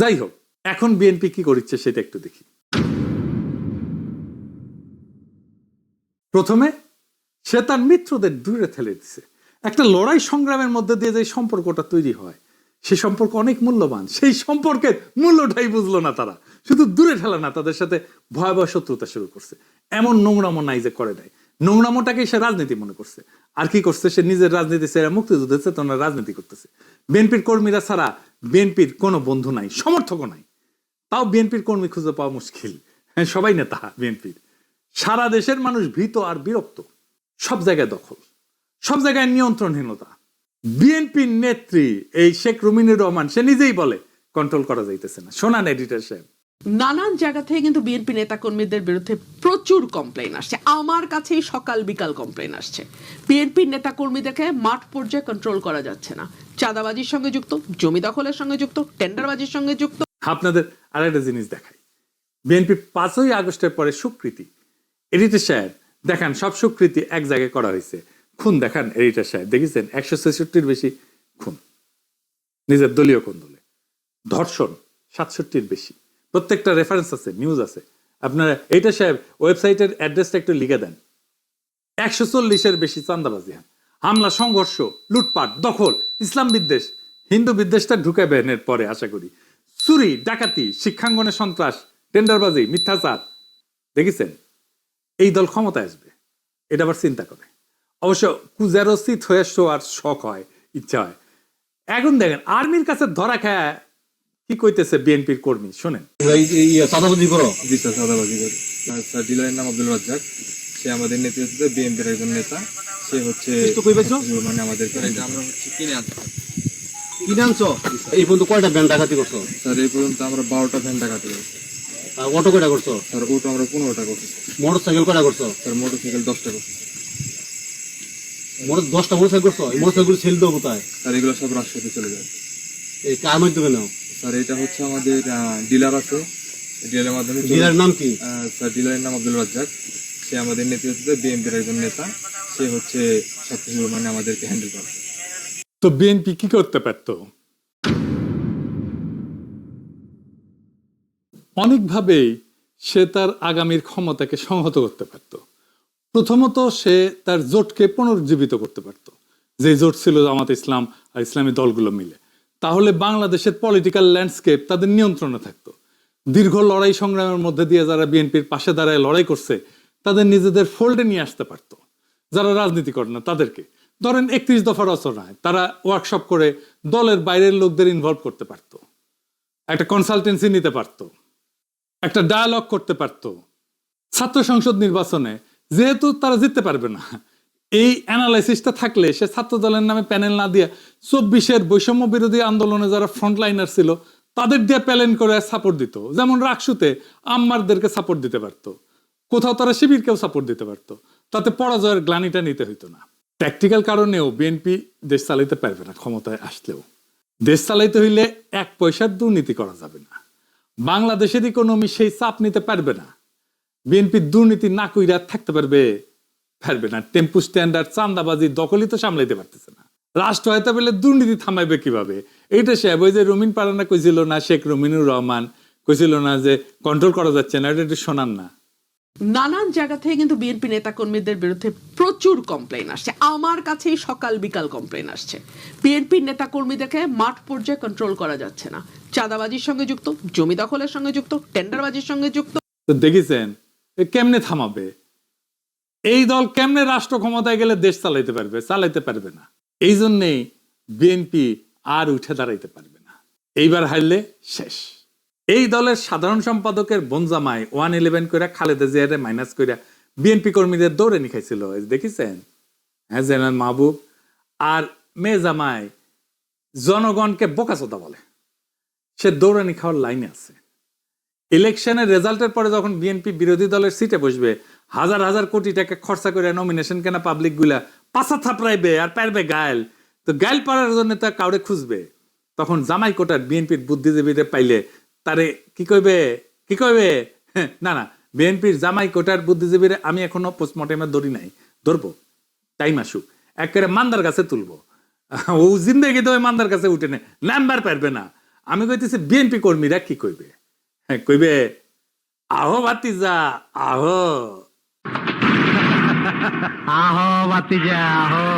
যাই হোক, এখন বিএনপি কি করছে সেটা একটু দেখি। প্রথমে সে তার মিত্রদের দূরে ঠেলে দিছে। একটা লড়াই সংগ্রামের মধ্যে দিয়ে যে সম্পর্কটা তৈরি হয়, সে সম্পর্ক অনেক মূল্যবান। সেই সম্পর্কের মূল্যটাই বুঝলো না তারা। শুধু দূরে ঠেলা না, তাদের সাথে ভয়াবহ শত্রুতা শুরু করছে। এমন নোংরামো নাই যে করে দেয় নোংরামোটাকে সে রাজনীতি মনে করছে। আর কি করছে? সে নিজের রাজনীতি সেরা মুক্তিযুদ্ধ চেতনা রাজনীতি করতেছে। বিএনপির কর্মীরা ছাড়া বিএনপির কোনো বন্ধু নাই, সমর্থকও নাই। তাও বিএনপির কর্মী খুঁজে পাওয়া মুশকিল। হ্যাঁ সবাই নেতা বিএনপির। সারা দেশের মানুষ ভীত আর বিরক্ত। সব জায়গায় দখল। সব জায়গায় নিয়ন্ত্রণহীনতা। বিএনপির নেত্রী এই শেখ রুমিনুর রহমান, সে নিজেই বলে, কন্ট্রোল করা যাইতেছে না। শোনান এডিটর সাহেব। নানান জায়গা থেকে কিন্তু বিএনপি নেতাকর্মীদের বিরুদ্ধে প্রচুর কমপ্লেন আসছে। আমার কাছেই সকাল বিকাল কমপ্লেন আসছে। বিএনপির নেতাকর্মীদেরকে মাঠ পর্যায়ে কন্ট্রোল করা যাচ্ছে না। চাঁদাবাজির সঙ্গে যুক্ত, জমি দখলের সঙ্গে যুক্ত টেন্ডারবাজির সঙ্গে যুক্ত। আপনাদের আরেকটা জিনিস দেখাই। বিএনপি পাঁচই আগস্টের পরে স্বীকৃতি এডিটর সাহেব, দেখান, সব স্বীকৃতি এক জায়গায় করা হয়েছে। খুন দেখান এডিটর সাহেব। দেখেছেন? একশো ছেষট্টির বেশি খুন। নিজের দলীয় কোন দলে ধর্ষণ সাতষট্টির বেশি। প্রত্যেকটা রেফারেন্স আছে নিউজ আছে। আপনারা, এইটা সাহেব ওয়েবসাইটের অ্যাড্রেসটা একটু লিখে দেন। একশো চল্লিশের বেশি চান্দাবাজি হামলা, সংঘর্ষ, লুটপাট, দখল, ইসলাম বিদ্বেষ, হিন্দু বিদ্বেষটা ঢুকে বেনের পরে, আশা করি। চুরি, ডাকাতি, শিক্ষাঙ্গনে সন্ত্রাস, টেন্ডারবাজি, মিথ্যাচার, দেখেছেন? এই দল ক্ষমতায় আসবে, এটা আবার চিন্তা করে। অবশ্য কুজারোসিত হয়ে শোয়ার শখ হয়, ইচ্ছা হয়। এখন দেখেন, আর্মির কাছে ধরা খায় কি কইতেছে বিএনপির কর্মী? শোনেন। এই এই চাঁদাবাজি করো জি স্যার সাদাবাজি করে। আর স্যার ডিলারের নাম আব্দুল রাজ্জাক। সে আমাদের নেতৃত্বে বিএনপির একজন নেতা। সে হচ্ছে? মানে আমরা হচ্ছে কিনে আনছি। কিনে আনছো এই পর্যন্ত কয়টা ব্যান্ড ডাকাতি করছ? স্যার এই পর্যন্ত আমরা বারোটা ভ্যান টাকা পেয়েছি আর অটো কয়টা করছ? স্যার ওটা আমরা পনেরোটা করছি। মোটর সাইকেল কয়টা করছ? স্যার মোটর সাইকেল দশটা করছি। মোটর দশটা মোটর সাইকেল করছ? এই মোটর সাইকেল সেল দেবো কোথায়? স্যার এগুলো সব রাজশাহীতে চলে যায়। এই নাও। স্যার এটা হচ্ছে আমাদের ডিলার আছে। ডিলারের মাধ্যমে ডিলারের নাম কি? স্যার ডিলারের নাম আব্দুল রাজ্জাক। সে আমাদের নেতৃত্বে বিএনপির একজন নেতা। সে হচ্ছে সবকিছু মানে আমাদেরকে হ্যান্ডেল করে। তো বিএনপি কি করতে পারত? অনেকভাবেই সে তার আগামীর ক্ষমতাকে সংহত করতে পারত। প্রথমত সে তার জোটকে পুনরুজ্জীবিত করতে পারত। যে জোট ছিল জামাত ইসলাম আর ইসলামী দলগুলো মিলে। তাহলে বাংলাদেশের পলিটিক্যাল ল্যান্ডস্কেপ তাদের নিয়ন্ত্রণে থাকতো। দীর্ঘ লড়াই সংগ্রামের মধ্যে দিয়ে যারা বিএনপির পাশে দাঁড়ায় লড়াই করছে, তাদের নিজেদের ফোল্ডে নিয়ে আসতে পারতো। যারা রাজনীতি করে না, তাদেরকে। ধরেন একত্রিশ দফা রচনায় তারা ওয়ার্কশপ করে দলের বাইরের লোকদের ইনভলভ করতে পারতো। একটা কনসালটেন্সি নিতে পারতো। একটা ডায়ালগ করতে পারতো। ছাত্র সংসদ নির্বাচনে যেহেতু তারা জিততে পারবে না এই অ্যানালাইসিসটা থাকলে সে ছাত্র দলের নামে প্যানেল না দিয়ে চব্বিশের বৈষম্য বিরোধী আন্দোলনে যারা ফ্রন্টলাইনার ছিল, তাদের দিয়ে প্যালেন করে সাপোর্ট দিত। যেমন রাকসুতে আম্মারদেরকে সাপোর্ট দিতে পারতো। কোথাও তারা শিবিরকেও সাপোর্ট দিতে পারতো। তাতে পরাজয়ের গ্লানিটা নিতে হইতো না। প্র্যাকটিক্যাল কারণেও বিএনপি দেশ চালাইতে পারবে না ক্ষমতায় আসলেও। দেশ চালাইতে হইলে এক পয়সার দুর্নীতি করা যাবে না। বাংলাদেশের ইকোনমি সেই চাপ নিতে পারবে না। বিএনপি দুর্নীতি না কইরা থাকতে পারবে। পারবে না। টেম্পু স্ট্যান্ডার্ড চান্দাবাজি দখলই তো সামলাইতে পারতেছে না। রাষ্ট্র হয়তো বলে দুর্নীতি থামাইবে কীভাবে? এইটা সে ওই যে রুমিন পারানা কইছিল না শেখ রুমিনুর রহমান কইছিল না যে কন্ট্রোল করা যাচ্ছে না। এটা একটু শোনান না। নানান জায়গা থেকে কিন্তু বিএনপি নেতাকর্মীদের বিরুদ্ধে প্রচুর কমপ্লেন আসছে। আমার কাছেই সকাল বিকাল কমপ্লেন আসছে। বিএনপির নেতাকর্মীদেরকে মাঠ পর্যায়ে কন্ট্রোল করা যাচ্ছে না। চাঁদাবাজির সঙ্গে যুক্ত জমি দখলের সঙ্গে যুক্ত টেন্ডারবাজির সঙ্গে যুক্ত। দেখেছেন কেমনে থামাবে? এই দল কেমনে রাষ্ট্র ক্ষমতায় গেলে দেশ চালাইতে পারবে? চালাইতে পারবে না। এই জন্যেই বিএনপি আর উঠে দাঁড়াইতে পারবে না। এইবার হারলে শেষ। এই দলের সাধারণ সম্পাদকের বনজামাই ওয়ান ইলেভেন করে খালেদা জিয়ারে মাইনাস করে বিএনপি কর্মীদের দৌড়ে নিখাইছিল দেখেছেন? হ্যাঁ জেনারেল মাহবুব। আর মেয়ে জামাই জনগণকে বোকাচোদা বলে। সে দৌড়ানি খাওয়ার লাইনে আছে। ইলেকশনের রেজাল্টের পরে যখন বিএনপি বিরোধী দলের সিটে বসবে হাজার হাজার কোটি টাকা খরচা করে নমিনেশন কেনা পাবলিকগুলা পাশা থাপড়াইবে আর পারবে গায়েল তো গায়েল পাড়ার জন্য তা কাউরে খুঁজবে। তখন জামাই কোটার বিএনপির বুদ্ধিজীবীদের পাইলে তারে কি কইবে? কি কইবে? না না, বিএনপির জামাই কোটার বুদ্ধিজীবীরা আমি এখনও পোস্টমর্টেমে ধরি নাই। ধরবো, টাইম আসুক। একেবারে মান্দার কাছে তুলবো। ও জিন্দেগি তো ওই মান্দার কাছে উঠে নে নাম্বার পারবে না। আমি কইতেছি, বিএনপি কর্মীরা কি কইবে? হ্যাঁ কইবে, আহো ভাতিজা, আহো। আহো বাতিজা আহো